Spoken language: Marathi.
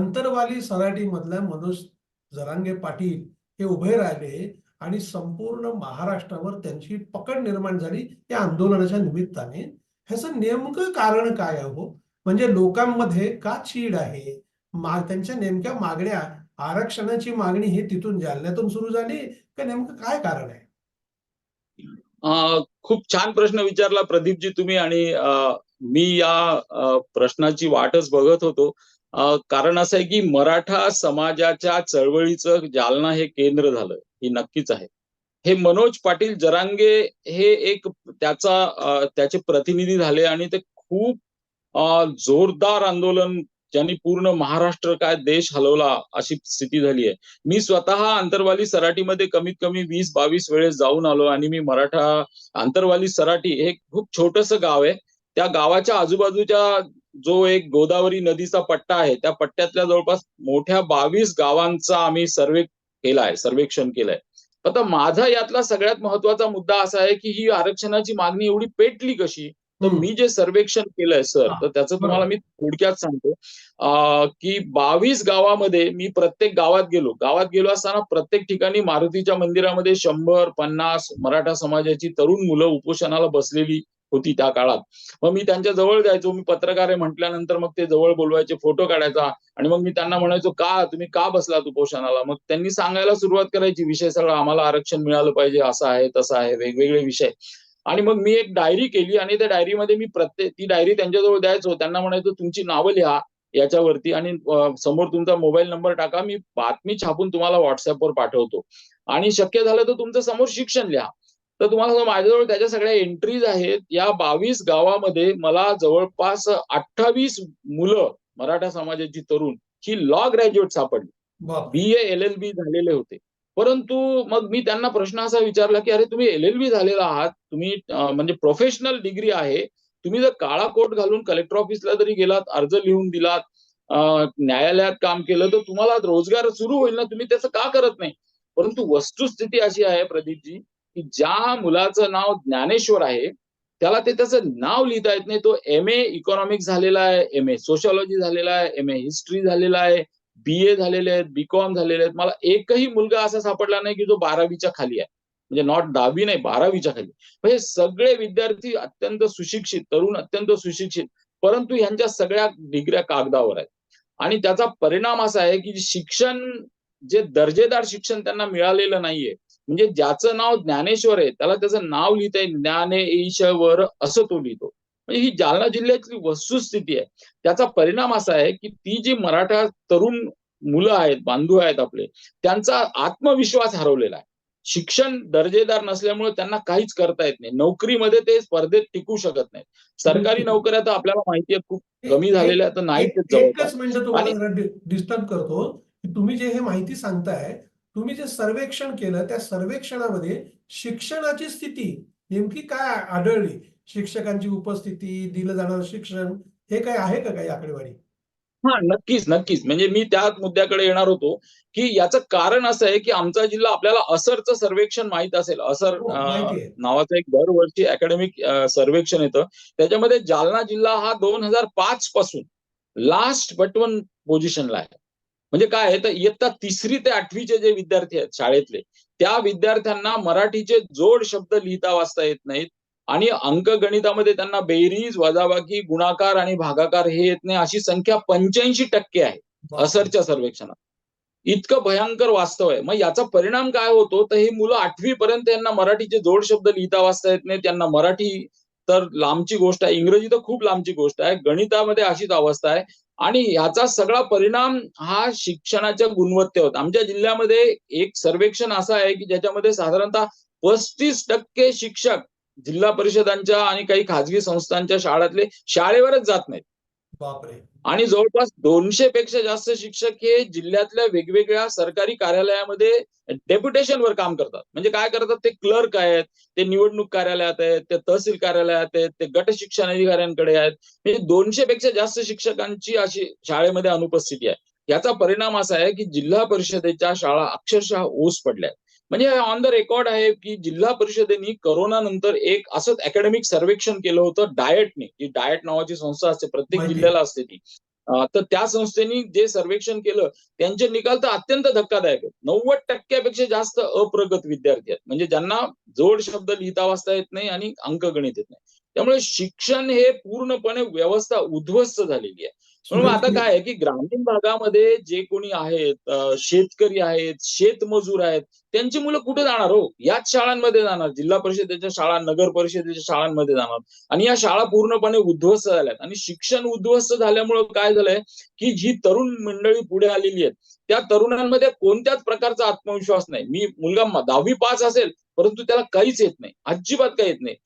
आंतरवाली सराटी मधल्या मनोज जरांगे पाटील हे उभे राहिले आणि संपूर्ण महाराष्ट्रावर त्यांची पकड निर्माण झाली या आंदोलनाच्या निमित्ताने. ह्याचं नेमकं कारण काय आहे? हो म्हणजे लोकांमध्ये का चीड आहे? मा त्यांच्या नेमक्या मागण्या आरक्षणाची मागणी हे तिथून जालन्यातून सुरू झाली? का नेमकं काय कारण आहे? खूप छान प्रश्न विचारला प्रदीपजी तुम्ही आणि मी या प्रश्नाची वाटच बघत होतो. कारण असं आहे की मराठा समाजाच्या चळवळीचं जालना हे केंद्र झालं ही नक्कीच आहे. हे मनोज पाटील जरांगे हे एक त्याचा त्याचे प्रतिनिधी झाले आणि ते खूप जोरदार आंदोलन ज्यांनी पूर्ण महाराष्ट्र काय देश हलवला अशी स्थिती झाली आहे. मी स्वतः आंतरवाली सराटीमध्ये कमीत कमी वीस बावीस वेळेस जाऊन आलो आणि मी मराठा आंतरवाली सराटी हे खूप छोटस गाव आहे. त्या गावाच्या आजूबाजूच्या जो एक गोदावरी नदीचा पट्टा आहे त्या पट्ट्यातल्या जवळपास मोठ्या बावीस गावांचा आम्ही सर्वे केलाय सर्वेक्षण केलंय. आता माझा यातला सगळ्यात महत्त्वाचा मुद्दा असा आहे की ही आरक्षणाची मागणी एवढी पेटली कशी? तर. मी जे सर्वेक्षण केलंय सर तर त्याचं तुम्हाला मी थोडक्यात सांगतो. की बावीस गावामध्ये मी प्रत्येक गावात गेलो. गावात गेलो असताना प्रत्येक ठिकाणी मारुतीच्या मंदिरामध्ये शंभर पन्नास मराठा समाजाची तरुण मुलं उपोषणाला बसलेली होती त्या काळात. मग मी त्यांच्या जवळ जायचो. मी पत्रकार आहे म्हटल्यानंतर मग ते जवळ बोलवायचे फोटो काढायचा आणि मग मी त्यांना म्हणायचो का? तुम्ही का बसलात उपोषणाला मग त्यांनी सांगायला सुरुवात करायची विषय सगळा आम्हाला आरक्षण मिळालं पाहिजे. असं आहे तसं आहे वेगवेगळे विषय. आणि मग मी एक डायरी केली आणि त्या डायरीमध्ये मी प्रत्येक ती डायरी त्यांच्याजवळ द्यायचो. त्यांना म्हणायचो तुमची नावं लिहा याच्यावरती आणि समोर तुमचा मोबाईल नंबर टाका. मी बातमी छापून तुम्हाला व्हॉट्सअपवर पाठवतो. आणि शक्य झालं तर तुमचं समोर शिक्षण लिहा. तर तुम्हाला सांगू, माझ्याजवळ त्याच्या सगळ्या एंट्रीज आहेत. या बावीस गावामध्ये मला जवळपास अठ्ठावीस मुलं मराठा समाजाची तरुण ही लॉ ग्रॅज्युएट सापडली. बी एल एल बी झालेले होते. परंतु मग मी त्यांना प्रश्न असा विचारला की अरे तुम्ही एल एल बी झालेला आहात. तुम्ही म्हणजे प्रोफेशनल डिग्री आहे. तुम्ही जर काळा कोट घालून कलेक्टर ऑफिसला जरी गेलात अर्ज लिहून दिलात न्यायालयात काम केलं तर तुम्हाला रोजगार सुरू होईल ना. तुम्ही त्याचं का करत नाही? परंतु वस्तुस्थिती अशी आहे प्रदीपजी की ज्या मुलाचं नाव ज्ञानेश्वर आहे त्याला ते त्याचं नाव लिहिता येत नाही. तो एम ए इकॉनॉमिक्स झालेला आहे एम ए सोशॉलॉजी झालेला आहे एम ए हिस्ट्री झालेला आहे बी ए झालेले आहेत बी कॉम झालेले आहेत. मला एकही मुलगा असा सापडला नाही की जो बारावीच्या खाली आहे. म्हणजे नॉट दहावी नाही बारावीच्या खाली. म्हणजे सगळे विद्यार्थी अत्यंत सुशिक्षित तरुण अत्यंत सुशिक्षित परंतु ह्यांच्या सगळ्या डिग्र्या कागदावर आहेत. आणि त्याचा परिणाम असा आहे की शिक्षण जे दर्जेदार शिक्षण त्यांना मिळालेलं नाहीये म्हणजे ज्याचं नाव ज्ञानेश्वर आहे त्याला त्याचं नाव लिहिता येईल ज्ञानेश्वर असं तो लिहितो. म्हणजे ही जालना जिल्ह्यातली वस्तुस्थिती आहे. त्याचा परिणाम असा आहे की ती जी मराठा तरुण मुलं आहेत बांधव आहेत आपले त्यांचा आत्मविश्वास हरवलेला आहे. शिक्षण दर्जेदार नसल्यामुळे त्यांना काहीच करता येत नाही. नोकरीमध्ये ते स्पर्धेत टिकू शकत नाहीत. सरकारी नोकऱ्या तर आपल्याला माहिती आहे खूप कमी झालेल्या तर जरा डिस्टर्ब करतो. तुम्ही जे हे माहिती सांगताय तुम्ही जे सर्वेक्षण केलं त्या सर्वेक्षणामध्ये शिक्षणाची स्थिती नेमकी काय आढळली? शिक्षकांची उपस्थिती दिलं जाणारं शिक्षण हे काय आहे का काही आकडेवारी? हा नक्कीच नक्कीच. म्हणजे मी त्याच मुद्द्याकडे येणार होतो की याचं कारण असं आहे की आमचा जिल्हा आपल्याला असरचं सर्वेक्षण माहीत असेल. असर हो. नावाचं एक दरवर्षी अकॅडमिक सर्वेक्षण येतं. त्याच्यामध्ये जालना जिल्हा हा दोन हजार पाच पासून लास्ट बट वन पोझिशनला आहे. म्हणजे काय आहे तर इयत्ता तिसरी ते आठवीचे जे विद्यार्थी आहेत शाळेतले त्या विद्यार्थ्यांना मराठीचे जोड शब्द लिहिता वाचता येत नाहीत. आणि अंकगणितामध्ये त्यांना बेरीज वजाबाकी गुणाकार आणि भागाकार हे येत नाही. अशी संख्या पंच्याऐंशी टक्के आहे असरच्या सर्वेक्षणात. इतकं भयंकर वास्तव आहे. मग याचा परिणाम काय होतो? तर ही मुलं आठवी पर्यंत यांना मराठीचे जोड शब्द लिहिता वाचता येत नाही. त्यांना मराठी तर लांबची गोष्ट आहे. इंग्रजी तर खूप लांबची गोष्ट आहे. गणितामध्ये अशीच अवस्था आहे. आणि याचा सगळा परिणाम हा शिक्षणाच्या गुणवत्तेवर आमच्या जिल्ह्यामध्ये एक सर्वेक्षण असं आहे की ज्याच्यामध्ये साधारणतः पस्तीस टक्के शिक्षक जिल्हा परिषदांच्या आणि काही खाजगी संस्थांच्या शाळातले शाळेवरच जात नाहीत. आणि जवळपास दोनशे पेक्षा जास्त शिक्षक हे जिल्ह्यातल्या वेगवेगळ्या सरकारी कार्यालयामध्ये डेप्युटेशनवर काम करतात. म्हणजे काय करतात? ते क्लर्क आहेत ते निवडणूक कार्यालयात आहेत ते तहसील कार्यालयात आहेत ते गट शिक्षण अधिकाऱ्यांकडे आहेत. म्हणजे दोनशे पेक्षा जास्त शिक्षकांची अशी शाळेमध्ये अनुपस्थिती आहे. याचा परिणाम असा आहे की जिल्हा परिषदेच्या शाळा अक्षरशः ओस पडल्या. म्हणजे ऑन द रेकॉर्ड आहे की जिल्हा परिषदेनी करोना नंतर एक असंच अकॅडमिक सर्वेक्षण केलं होतं डाएटने जी डाएट नावाची संस्था असते प्रत्येक. जिल्ह्याला असते ती. तर त्या संस्थेने जे सर्वेक्षण केलं त्यांचे निकाल तर अत्यंत धक्कादायक आहेत. नव्वद टक्क्यापेक्षा जास्त अप्रगत विद्यार्थी आहेत. म्हणजे ज्यांना जोड शब्द लिहिता वाचता येत नाही आणि अंकगणित येत नाही. त्यामुळे शिक्षण हे पूर्णपणे व्यवस्था उद्ध्वस्त झालेली आहे. म्हणून आता काय आहे की ग्रामीण भागामध्ये जे कोणी आहेत शेतकरी आहेत शेतमजूर आहेत त्यांची मुलं कुठे जाणार हो? याच शाळांमध्ये जाणार जिल्हा परिषदेच्या शाळा नगर परिषदेच्या शाळांमध्ये जाणार. आणि या शाळा पूर्णपणे उद्ध्वस्त झाल्यात. आणि शिक्षण उद्ध्वस्त झाल्यामुळं काय झालंय की जी तरुण मंडळी पुढे आलेली आहेत त्या तरुणांमध्ये कोणत्याच प्रकारचा आत्मविश्वास नाही. मी मुलगा दहावी पास असेल परंतु त्याला काहीच येत नाही. अजिबात काही येत नाही.